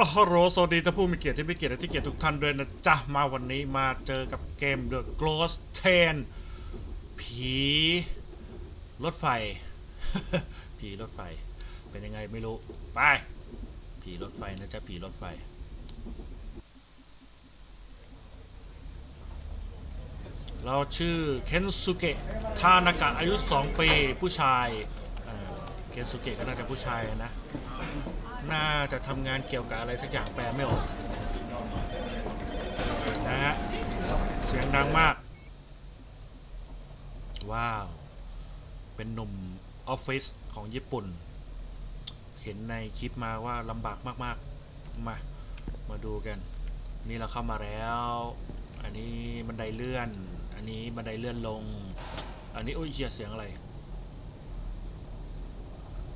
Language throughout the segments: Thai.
อ้โหสวัสดีท่านผู้มีเกียรติที่มีเกียรติและที่เกียรติทุกท่านด้วยนะจ๊ะ มาวันนี้มาเจอกับเกม The Ghost 10ผี รถไฟ ผีรถไฟ เป็นยังไงไม่รู้ ไป ผีรถไฟนะจ๊ะ ผีรถไฟ เราชื่อเคนสุเกะ ทานากะอายุ 2 ปี ผู้ชายเอ่อเคนสุเกะก็น่าจะผู้ชายนะ น่าจะทำงานเกี่ยวกับอะไรสักอย่างแปลไม่ออกนะฮะเสียงดังมาก ว้าว เป็นหนุ่มออฟฟิศของญี่ปุ่น เห็นในคลิปมาว่าลำบากมากๆ มา มาดูกัน นี่เราเข้ามาแล้ว อันนี้บันไดเลื่อน อันนี้บันไดเลื่อนลง อันนี้โอ้ยเชียเสียงอะไร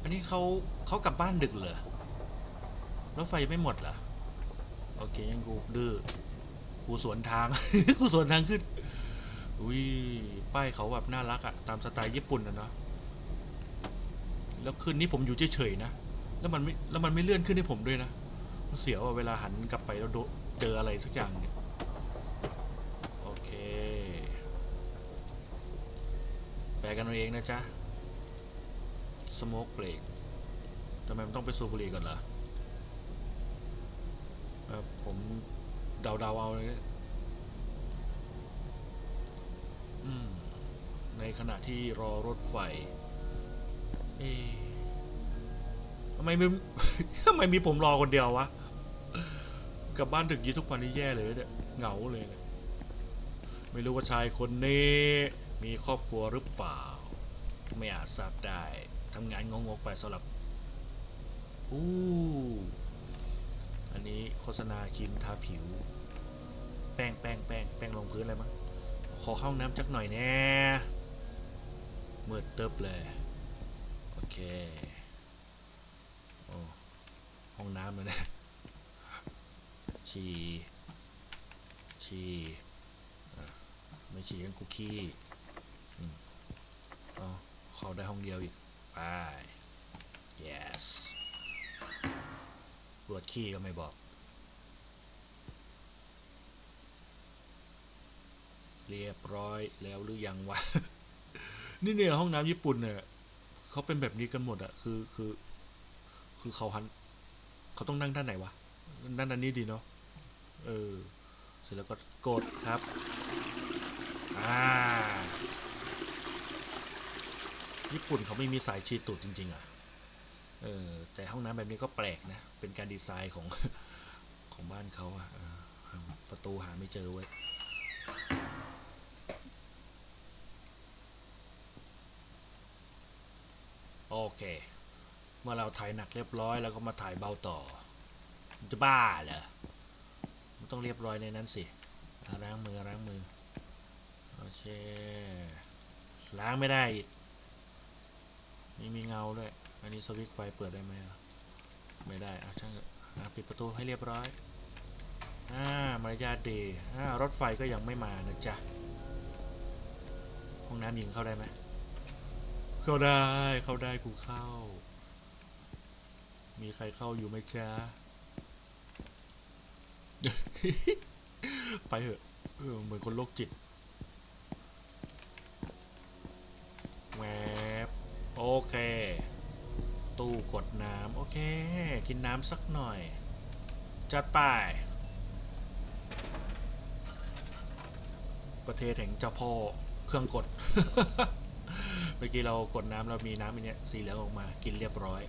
อันนี้เขาเขากลับบ้านดึกเหรอ รถไฟไม่หมดเหรอ โอเคยังกูดื้อ กูสวนทาง กูสวนทางขึ้น อุ้ย ป้ายเขาแบบน่ารักอะตามสไตล์ญี่ปุ่นนะเนาะ แล้วคืนนี้ผมอยู่เฉยๆนะ แล้วมันไม่แล้วมันไม่เลื่อนขึ้นให้ผมด้วยนะ มันเสียวอะเวลาหันกลับไปแล้วเจออะไรสักอย่างเนี่ยโอเค แปลกันเอาเองนะจ๊ะ smoke break ทำไมมันต้องไปสูบบุหรี่ก่อนเหรอ เอ่อผมเดาๆเอาเลยในขณะที่รอรถไฟ เอ๊ทำไมมีทำไมมีผมรอคนเดียววะ กลับบ้านถึงยี่ทุกวันนี้แย่เลยเนี่ยเหงาเลยเนี่ยไม่รู้ว่าชายคนนี้มีครอบครัวหรือเปล่า ไม่อาจทราบได้ทำงานงงๆไปสำหรับ อู้ อันนี้โฆษณาครีมทาผิว แป้งแป้งแป้งแป้งลงพื้นอะไรมั้งขอเข้าน้ำจักหน่อยแน่มืดตึบเลย โอเคโอ้ห้องน้ำเลยนะฉี่ฉี่ไม่ฉี่กันคุกกี้อืมเอเขาได้ห้องเดียวอีกไป yes ปวดขี้ก็ไม่บอก เรียบร้อยแล้วหรือยังวะ นี่เนี่ยห้องน้ำญี่ปุ่นเนี่ยเขาเป็นแบบนี้กันหมดอะคือคือ คือเขาหันเขาต้องนั่งด้านไหนวะด้านอันนี้ดีเนาะเออเสร็จแล้วก็กดครับอ่าญี่ปุ่นเขาไม่มีสายชีตูดจริง ๆอะ เออแต่ห้องน้ำแบบนี้ก็แปลกนะ เป็นการดีไซน์ของของบ้านเขาอะประตูหาไม่เจอเว้ยโอเคเมื่อเราถ่ายหนักเรียบร้อยแล้วก็มาถ่ายเบาต่อ มันจะบ้าเหรอมันต้องเรียบร้อยในนั้นสิล้างมือล้างมือโอเคล้างไม่ได้อีกนี่มีเงาด้วย อันนี้สวิตช์ไฟเปิดได้ไหมอะไม่ได้อะช่างเอะอะปิดประตูให้เรียบร้อยอ่ามารยาทดีอ่ารถไฟก็ยังไม่มานะจ๊ะห้องน้ำหญิงเข้าได้ไหมเข้าได้เข้าได้กูเข้า มีใครเข้าอยู่ไหมจ๊ะไปเถอะเออเหมือนคนโรคจิตแวบโอเค ตู้กดน้ำโอเค กินน้ำสักหน่อย จัดไป ประเทศแห่งเจ้าพ่อเครื่องกด เมื่อกี้เรากดน้ำเรามีน้ำอันเนี้ยสีเหลืองออกมากินเรียบร้อย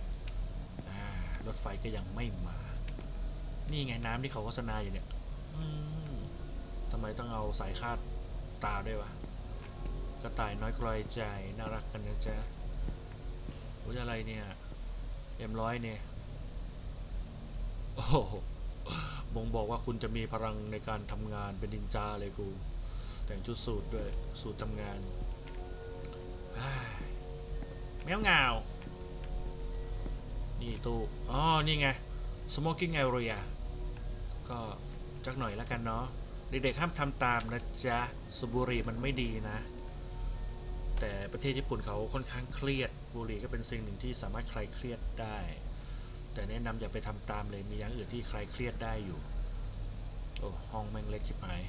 รถไฟก็ยังไม่มา นี่ไงน้ำที่เขาโฆษณาอยู่เนี่ยทำไมต้องเอาสายคาดตาด้วยวะกระต่ายน้อยกลอยใจน่ารักกันนะจ๊ะอุ้ยอะไรเนี่ย เอ็มร้อยเนี่ยโอ้โหบ่งบอกว่าคุณจะมีพลังในการทำงานเป็นดินจาเลยกู แต่งชุดสูทด้วย สูททำงานอ้แมวเงานี่ตู้อ๋อ นี่ไง smoking area ก็จักหน่อยแล้วกันเนาะ เด็กๆห้ามทำตามนะจ๊ะสูบบุหรี่มันไม่ดีนะ แต่ประเทศญี่ปุ่นเขาค่อนข้างเครียด บุหรี่ก็เป็นสิ่งหนึ่งที่สามารถคลายเครียดได้ แต่แนะนำอย่าไปทำตามเลยมีอย่างอื่นที่ใครเครียดได้อยู่ โอ้ห้องแม่งเล็กชิบหาย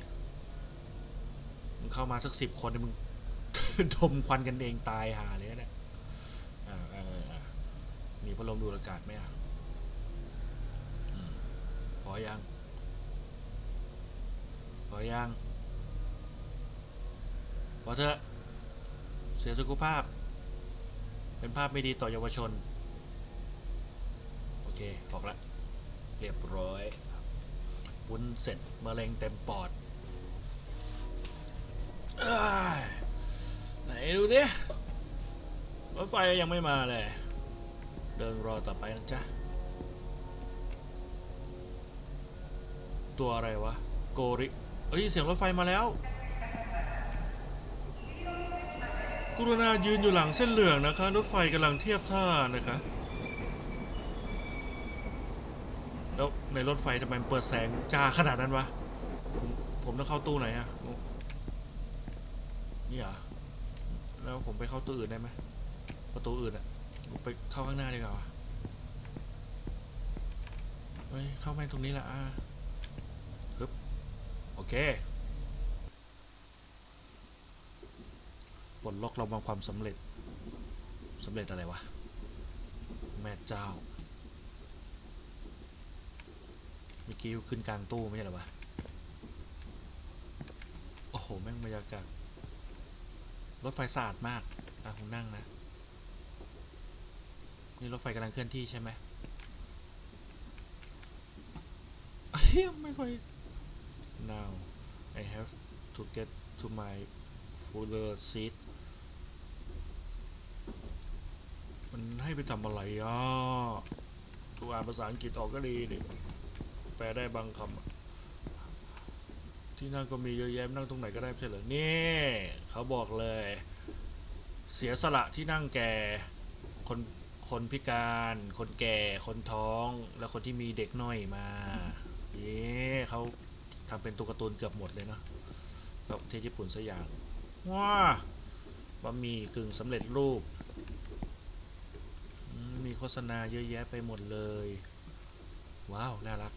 มึงเข้ามาสักสิบคนมึงดมควันกันเองตายหาเลยนะเนี่ยมีพัดลมดูอากาศไหมอะพอยังพอยังพอเถอะเสียสุขภาพ เป็นภาพไม่ดีต่อเยาวชน โอเค ออกละเรียบร้อยวุ้นเสร็จมะเร็งเต็มปอดอไหนดูดิรถไฟยังไม่มาเลย เดินรอต่อไปนะจ๊ะ ตัวอะไรวะ โกริ เอ้ย เสียงรถไฟมาแล้ว กรุณายืนอยู่หลังเส้นเหลืองนะคะรถไฟกำลังเทียบท่านะคะแล้วในรถไฟทำไมเปิดแสงจ้าขนาดนั้นวะผมผมต้องเข้าตู้ไหนอะนี่เหรอแล้วผมไปเข้าตู้อื่นได้ไหมประตูอื่นอะผมไปเข้าข้างหน้าดีกว่าเฮ้ยเข้าแม่ตรงนี้แหละอะฮึบโอเค ปลดล็อกเราบางความสำเร็จสำเร็จอะไรวะ แม่เจ้าเมื่อกี้ขึ้นกลางตู้ไม่ใช่หรอวะ โอ้โห แม่งบรรยากาศรถไฟสะอาดมาก อะผมนั่งนะ นี่รถไฟกำลังเคลื่อนที่ใช่ไหมเฮ้ยไม่ค่อย now I have to get to my fuller seat มัน ให้ไปทำอะไรอะทุกอ่านภาษาอังกฤษออกก็ดีดิแปลได้บางคำที่นั่งก็มีเยอะแยะนั่งตรงไหนก็ได้ใช่เหรอนี่เขาบอกเลย เสียสละที่นั่งแก่คนคนพิการ คนแก่ คนท้อง แล้วคนที่มีเด็กน้อยมาเย้เขาทำเป็นตัวการ์ตูนเกือบหมดเลยเนาะกับประเทศญี่ปุ่นสักอย่างว้าบะหมี่กึ่งสำเร็จรูป โฆษณาเยอะแยะไปหมดเลย ว้าว น่ารัก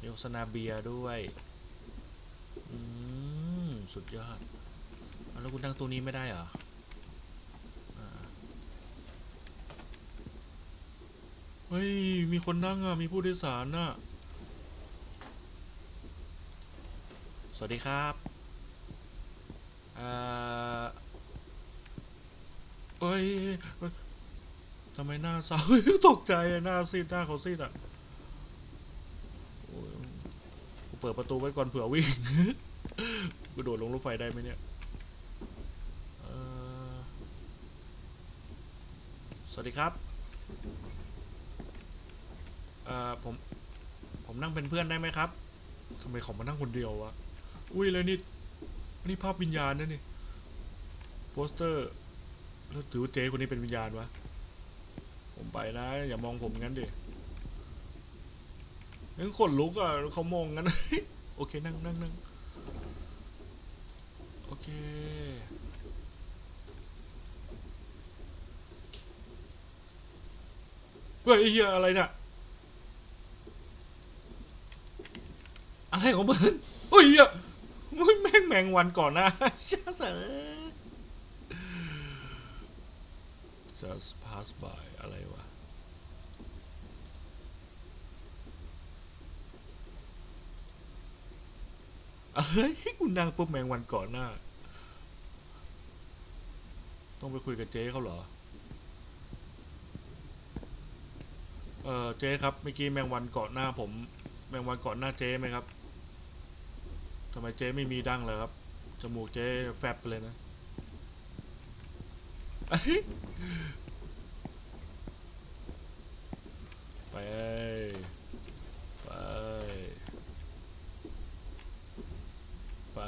มีโฆษณาเบียร์ด้วยอืมสุดยอดแล้วคุณนั่งตัวนี้ไม่ได้เหรอเฮ้ย มีคนนั่งอะ มีผู้โดยสารน่ะ สวัสดีครับเอ่อเอ้ยเอ้ย ทำไมหน้าเศร้าตกใจอะหน้าซีดหน้าเขาซีดอะโอ้ยกูเปิดประตูไว้ก่อนเผื่อวิ่งกูโดดลงรถไฟได้ไหมเนี่ยสวัสดีครับเอ่อผม ผมนั่งเป็นเพื่อนได้ไหมครับทำไมเขามานั่งคนเดียววะ อุ้ยแล้วนี่ นี่ภาพวิญญาณนะนี่ โปสเตอร์ แล้วถือว่าเจ๊คนนี้เป็นวิญญาณวะ ผมไปนะ อย่ามองผมงั้นดิยังขนลุกอะเขามองงั้น โอเคนั่งนั่งนั่งโอเค เฮ้ยเฮียอะไรเนี่ยอะไรของมึงเฮ้ยเหี้ยมึงแม่งแมงวันก่อนนะชาเถอ just pass by อะไรวะ เฮ้ยกูนั่งปุ๊บแมงวันก่อนหน้า ต้องไปคุยกับเจ๊เขาเหรอ เออเจ๊ครับเมื่อกี้แมงวันเกาะหน้าผม แมงวันเกาะหน้าเจ๊ไหมครับทำไมเจ๊ไม่มีดั้งเลยครับ จมูกเจ๊แฟบไปเลยนะ เอ้ย ไปไปไป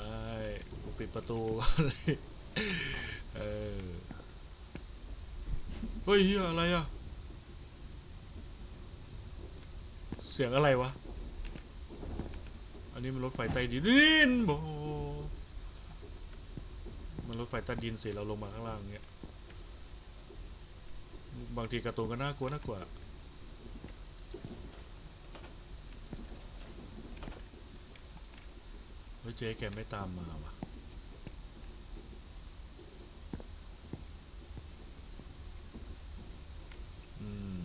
กูปิดประตูอนเลยเออเฮ้ยเหี้ยอะไรอะ เสียงอะไรวะ อันนี้มันรถไฟใต้ดินดินโบมันรถไฟใต้ดินสิเราลงมาข้างล่างเงี้ย บางทีการ์ตูนก็น่ากลัวน่ากลัว เจ๊แกไม่ตามมาวะอืม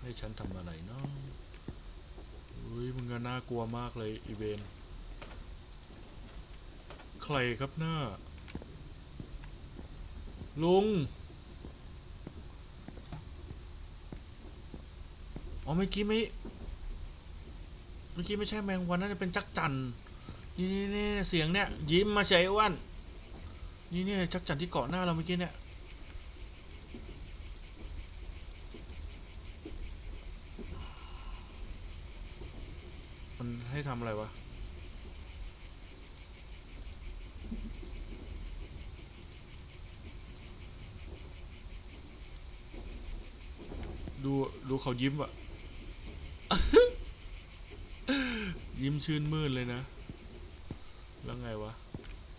ให้ฉันทำอะไรเนาะอุ้ยมึงก็น่ากลัวมากเลยอีเวนใครครับหน้า ลุง อ๋อเมื่อกี้ไม่ เมื่อกี้ไม่ใช่แมงวันน่าจะเป็นจักจั่นนี่นี่นี่เสียงเนี่ย ยิ้มมาเฉยอ้วันนี่นี่จักจั่นที่เกาะหน้าเราเมื่อกี้เนี่ยมันให้ทำอะไรวะดูดูเขายิ้มอะ ยิ้มชื่นมื่นเลยนะ แล้วไงวะ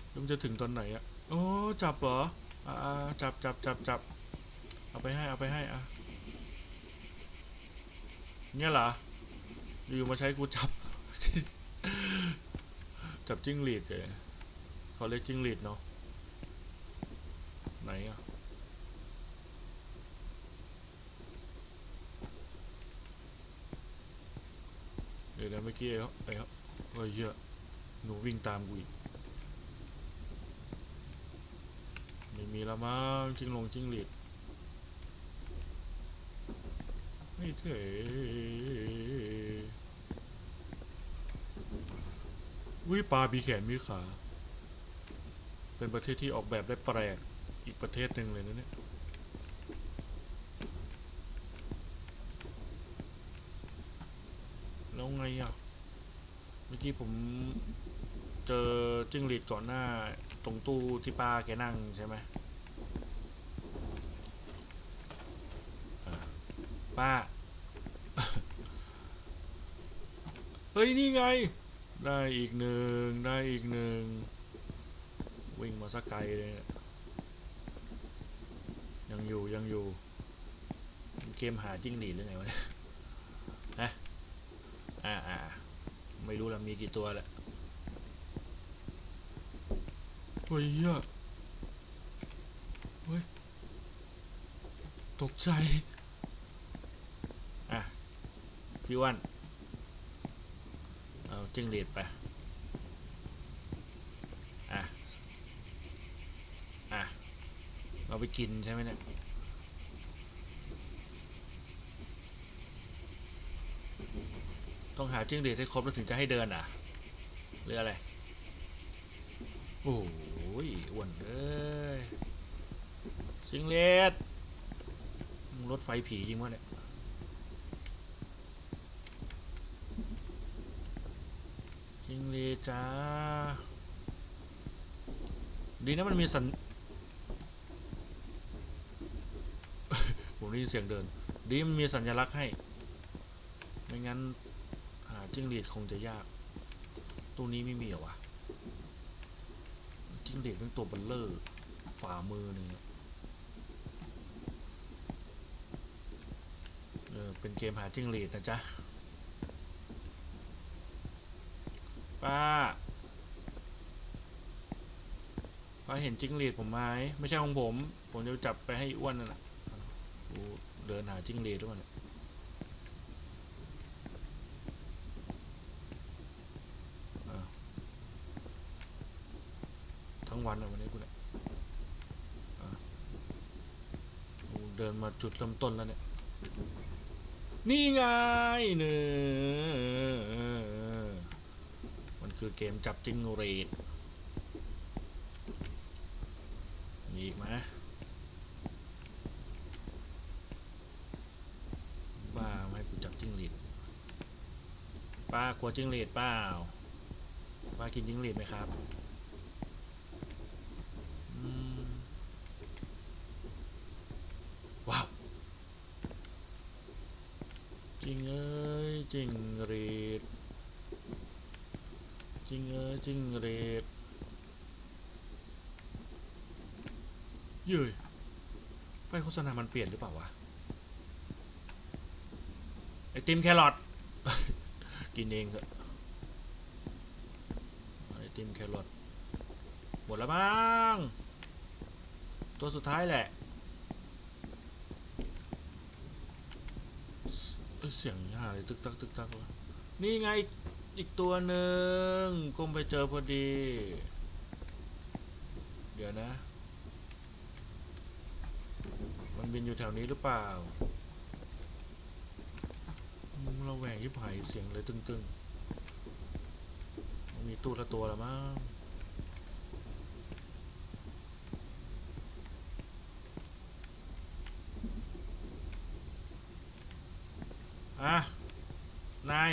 แล้วมันจะถึงตอนไหนอะโอ้จับเหรออ่าอ่าจับจับจับจับเอาไปให้เอาไปให้อะเนี่ยเหรออยู่มาใช้กูจับ จับจิ้งหรีดเลยเขาเรียกจิ้งหรีดเนาะไหนอะ ดี๋ยวเมื่อกี้ไอ้เขาไอ้เขาเฮ้ยเหี้ยหนูวิ่งตามกูอีกไม่มีละมั้งจิ้งลงจิ้งหรีดไม่เถวิปลามีแขนมีขา เป็นประเทศที่ออกแบบได้แปลก อีกประเทศหนึ่งเลยนะเนี่ย แล้วไงอะ เมื่อกี้ผมเจอจิ้งหรีดก่อนหน้า ตรงตู้ที่ป้าแกนั่งใช่ไหมป้า เฮ้ย นี่ไง ได้อีกหนึ่ง ได้อีกหนึ่ง วิ่งมาสักไกลเลยเนี่ยยังอยู่ยังอยู่ เกมหาจิ้งหรีดหรือไงวะเนี่ย อ่าอ่าไม่รู้ละมีกี่ตัวแหละเฮ้ยเหี้ยเฮ้ย ตกใจ อะ พี่อ้วัน เอาจิ้งหรีดไป อะ อะเอาไปกินใช่ไหมเนี่ย ต้องหาจิ้งหรีดให้ครบแล้วถึงจะให้เดินอะหรืออะไร โอ้ยอ้วนเอ้ยจิ้งหรีดรถไฟผีจริงวะเนี่ยจิ้งหรีดจ้าดีนะมันมีสัญผมได้ยินเสียงเดิน ดีมันมีสัญลักษณ์ให้ ไม่งั้น จิ้งหรีดคงจะยาก ตัวนี้ไม่มีเหรอวะจิ้งหรีดเป็นตัวเบัลเลอร์ฝ่ามือหนึ่งเออเป็นเกมหาจิ้งหรีดนะจ๊ะ ป้า ป้าเห็นจิ้งหรีดผมไหมไม่ใช่ของผม ผมจะจับไปให้อ้วนนั่นแหละกูเดินหาจิ้งหรีดด้วยเนี่ย อ้าวทั้งวันอะวันนี้กูเนี่ยอะกูเดินมา จุดเริ่มต้นแล้วเนี่ย นี่ไงเนอมันคือเกมจับจิ้งหรีดมีอีกไหมบ้าไม่ให้กูจับจิ้งหรีดป้ากลัวจิ้งหรีดเปล่าป้ากินจิ้งหรีดไหมครับอืมว้าว จริงเอ้ย จิงรีดจิงเอ้ยจริงรีดย้ยไปโฆษณามันเปลี่ยนหรือเปล่าวะ ไอติมแครอทกินเองเถอะไอติมแครอทหมดแล้วมั้งตัวสุดท้ายแหละ เสียงห่าเลยตึกตักตึกตักวะนี่ไงอีกตัวหนึ่งก้มไปเจอพอดี เดี๋ยวนะ มันบินอยู่แถวนี้หรือเปล่ามึงเราแหวงยิบหายเสียงเลยตึงๆมันมีตู้ละตัวล้วมั้ง อะ นาย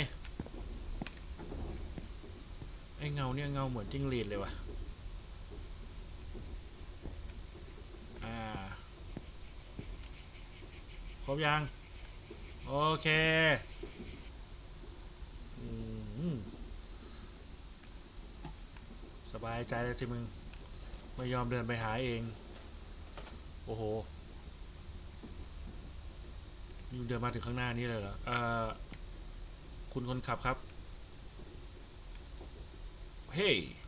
ไอ้เงาเนี่ยเงาเหมือน จิ้งหรีดเลยวะอ่าครบยัง โอเคอืมสบายใจเลยสิมึง ไม่ยอมเดินไปหาเอง โอ้โหนี่มึงเดินมาถึงข้างหน้านี้เลยเหรอเอ่อคุณคนขับครับ Hey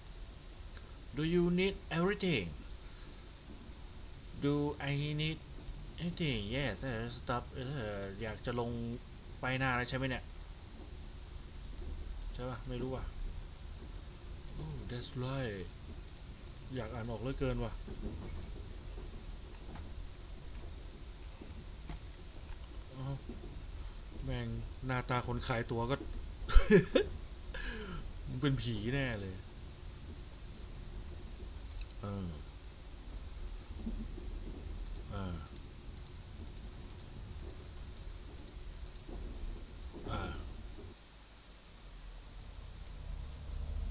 do you need everything do I need anything yes stop อออยากจะลงไปหน้าแล้วใช่ไหมเนี่ย ใช่ป่ะ ไม่รู้ว่ะ oh that's right อยากอ่านออกเลือเกินว่ะ แม่งหน้าตาคนขายตัวก็ มันเป็นผีแน่เลย เอออ่าอ่า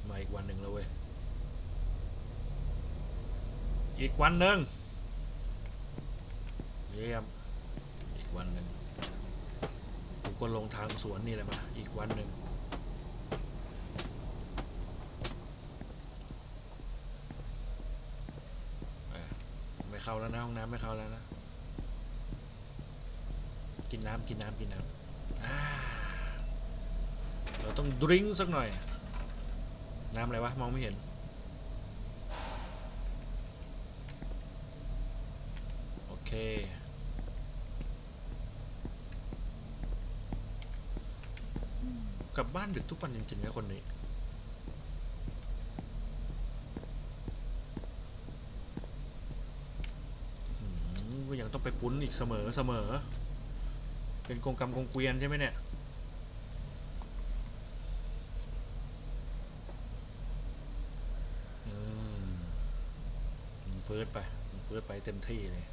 มาอีกวันหนึ่งแล้วเว้ย อีกวันหนึ่งเยี่ยม อีกวันหนึ่งกูก็ลงทางสวนนี่แหละมา อีกวันหนึ่ง อะไม่เข้าแล้วนะห้องน้ำไม่เข้าแล้วนะ กินน้ำกินน้ำกินน้ำเราต้องดริงสักหน่อย น้ำอะไรวะ มองไม่เห็น โอเค กลับบ้านดึกทุกวันจริงๆนะคนนี้ อืม คุ้นอีกเสมอเสมอ เป็นกงกรรมกงเกวียนใช่ไหมเนี่ย อืมมึงเฟิร์สไปมึงเฟิร์สไปเต็มที่เลย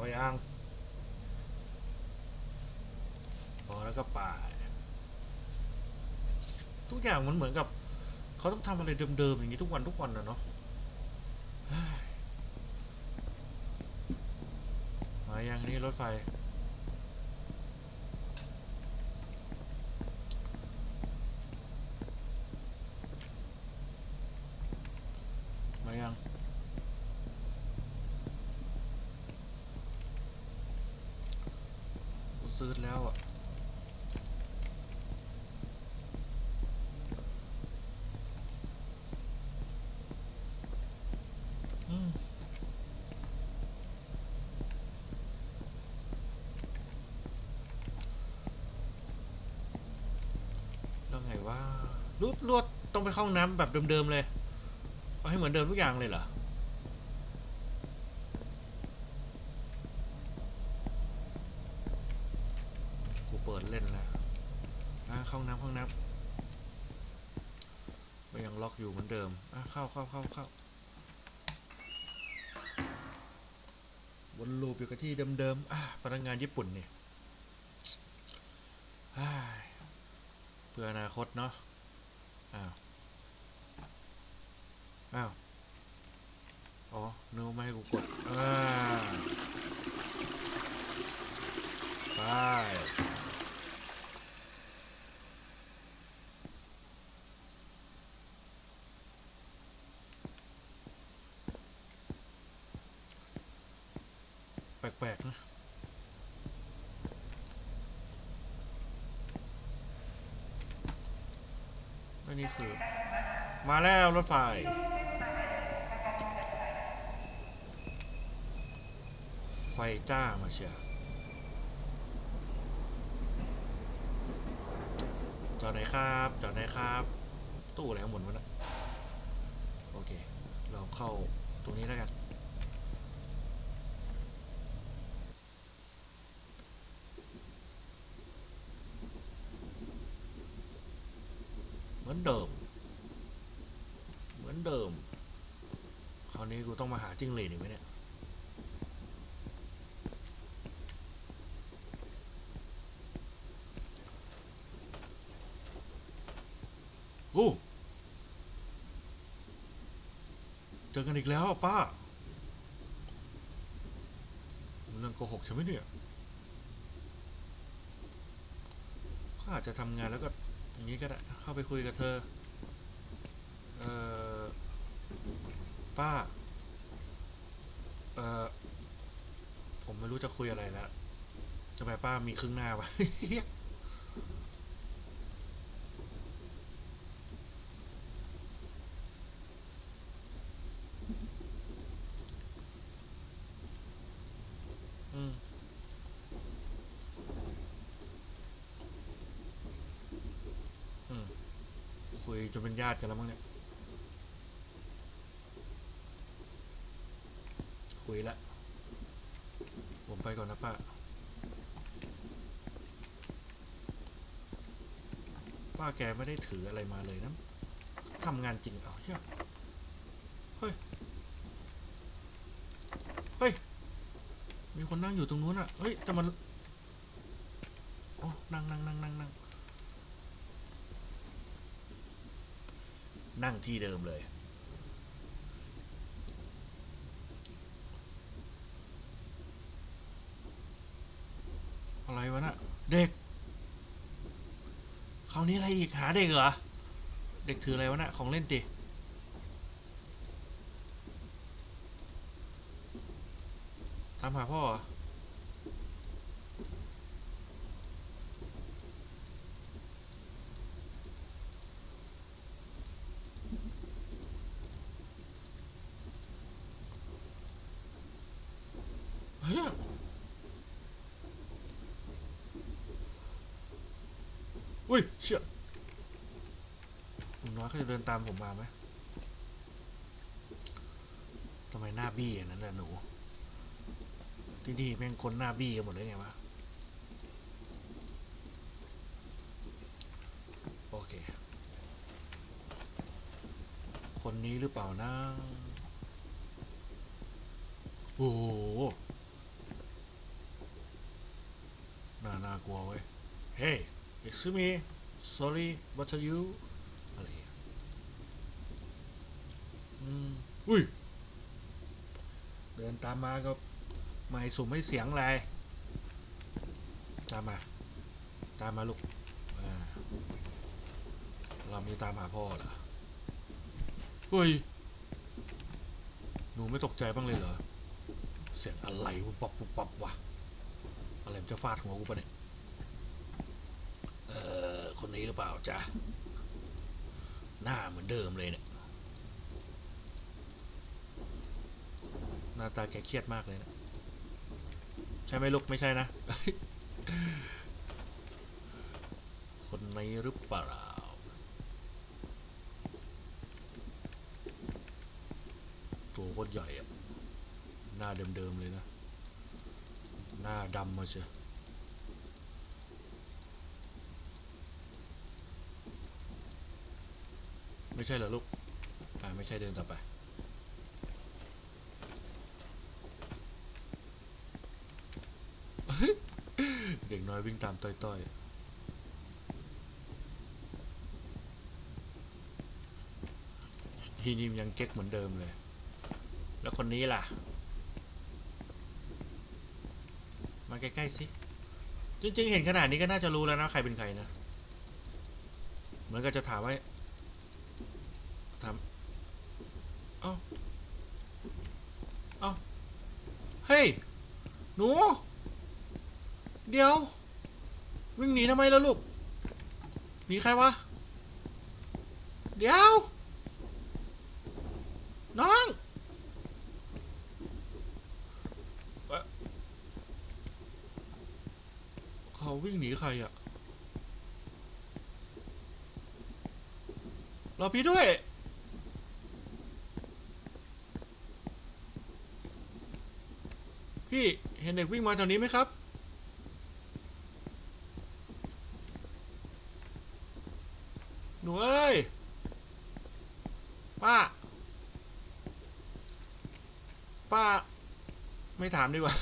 พอยัง พอแล้วก็ป่าดทุก อย่างมันเหมือนกับ เขาต้องทำอะไรเดิมๆอย่างนี้ทุกวันทุกวันนะเนาะเฮ้ยมายังนี่รถไฟ มายังกูซื้อแล้วอะ อืมแล้วไงว่า รูดลวดต้องไปเข้าห้องน้ำแบบเดิมๆเลย เอาให้เหมือนเดิมทุกอย่างเลยเหรอ กูเปิดเล่นแล้วอะเข้าห้องน้ำเข้าห้องน้ำยังล็อกอยู่เหมือนเดิมอะเข้าเข้าเข้าเข้าวนลูปอยู่กับที่เดิมๆอะพนักงานญี่ปุ่นนี่ยเพื่ออนาคตเนาะ อ้าว อ้าว อ๋อเนื้อไม่ให้กูกดอ่าไปแปลกๆนะ แล้วรถไฟ ไฟจ้ามาเชียร์จอดไหนครับ จอดไหนครับ ตู้อะไรข้างบนวะนะโอเค เราเข้าตรงนี้แล้วกันเหมือนเดิม เหมือนเดิม นี้กูต้องมาหาจิ้งเหลนอีกไหมเนี่ย โอ้ เจอกันอีกแล้วป้าเรื่องโกหกใช่ไหมเนี่ยเขาอาจจะทำงานแล้วก็อย่างนี้ก็ได้ เข้าไปคุยกับเธอ เอ่อ ป้า เออผมไม่รู้จะคุยอะไรแล้วทำไมป้ามีครึ่งหน้าวะอืมอืมคุยจนเป็นญาติกันแล้วมั้งเนี่ย คุ ยละ ผมไปก่อนนะป้า ป้าแกไม่ได้ถืออะไรมาเลยนะทำงานจริงเอาเชี่ยเฮ้ย เฮ้ย มีคนนั่งอยู่ตรงนู้นอะ เฮ้ย แต่มัน โอ้ นั่งนั่งนั่งนั่งนั่งนั่งที่เดิมเลย อะไรวะน่ะ เด็ก คราว นี้อะไรอีกหาเด็กเหรอ เด็กถืออะไรวะน่ะของเล่นติตามหาพ่อเหรอ เฮ้ยอุ้ยเชี่ยหนุ่มน้อยเขา จะเดินตามผมมาไหมทำไมหน้าบี้อย่างนั้นน่ะหนู ที่นี่แม่งคนหน้าบี้กันหมดเลยไงวะ โอเค คนนี้หรือเปล่านะ โอ้โหน่าน่ากลัวเว้ย Hey excuse me sorry what are you อะไรอะอืม อุ้ย เดินตามมาก็ไม่สุ่มไม่เสียงอะไร ตามมา ตามมาลูกเรามีตามหาพ่อเหรอเฮ้ย หนูไม่ตกใจบ้างเลยเหรอ เสียงอะไรวุบปับวุบปับวะ อะไรมันจะฟาดหัวกูปะเนี่ย เออคนนี้หรือเปล่าจ๊ะ หน้าเหมือนเดิมเลยเนี่ย หน้าตาแกเครียดมากเลยนะ ใช่ไหมลูกไม่ใช่นะ คนนี้หรือเปล่าตัวโคตรใหญ่อะหน้าเดิมๆเลยนะ หน้าดำมาเชียวไม่ใช่เหรอลูก อ่าไม่ใช่เดินต่อไป เด็ก น้อยวิ่งตามต้อยๆทีนิมยังเก๊กเหมือนเดิมเลย แล้วคนนี้ล่ะ มาใกล้ๆสิ จริงๆ เห็นขนาดนี้ก็น่าจะรู้แล้วนะใครเป็นใครนะ เหมือนก็จะถามว่าถามเอ้าเอ้าเฮ้ย หนู เดี๋ยว วิ่งหนีทำไมล่ะลูก หนีใครวะ เดี๋ยว น้องเอ๊ะเขาวิ่งหนีใครอะรอพี่ด้วย พี่เห็นเด็กวิ่งมาแถวนี้ไหมครับ หนูเอ้ย ป้า ป้า ไม่ถามดีกว่า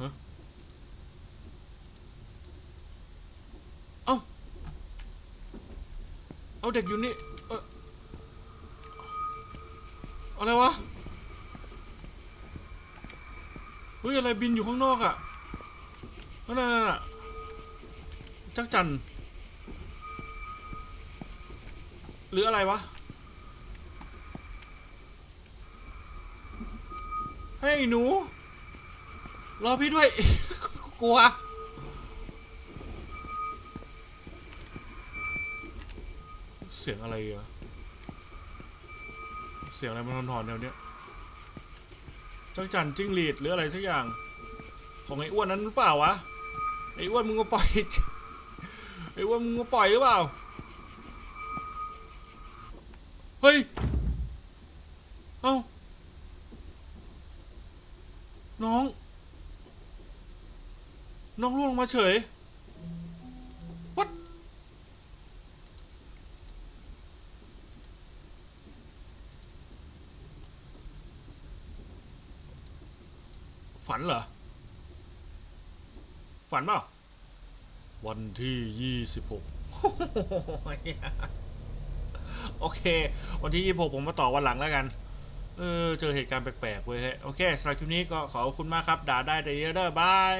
ฮะ เอาเอาเด็กอยู่นี่ เอออะไรวะ เฮ้ย อะไรบินอยู่ข้างนอกอะนั่นน่ะนั่นน่ะจักจันทร์ หรืออะไรวะ เฮ้ยหนู รอพี่ด้วย กลัว เสียงอะไรอะเสียงอะไรมันหอนๆแนวเนี้ยจักจันจิ้งหรีดหรืออะไรสักอย่าง ของไอ้อ้วนนั้นหรือเปล่าวะ ไอ้อ้วนมึงมาปล่อย ไอ้อ้วนมึงมาปล่อยหรือเปล่า เฮ้ย เอ้า น้อง น้องล่วงลงมาเฉย What ฝันเหรอ ฝันเปล่าวันที่ยี่สิบหก โอเค วันที่ 26 ผมมาต่อวันหลังแล้วกัน เออ เจอเหตุการณ์แปลกๆเว้ยเฮ้ยโอเคสำหรับคลิปนี้ก็ขอบคุณมากครับ ด่าได้แต่เยอะเด้อบาย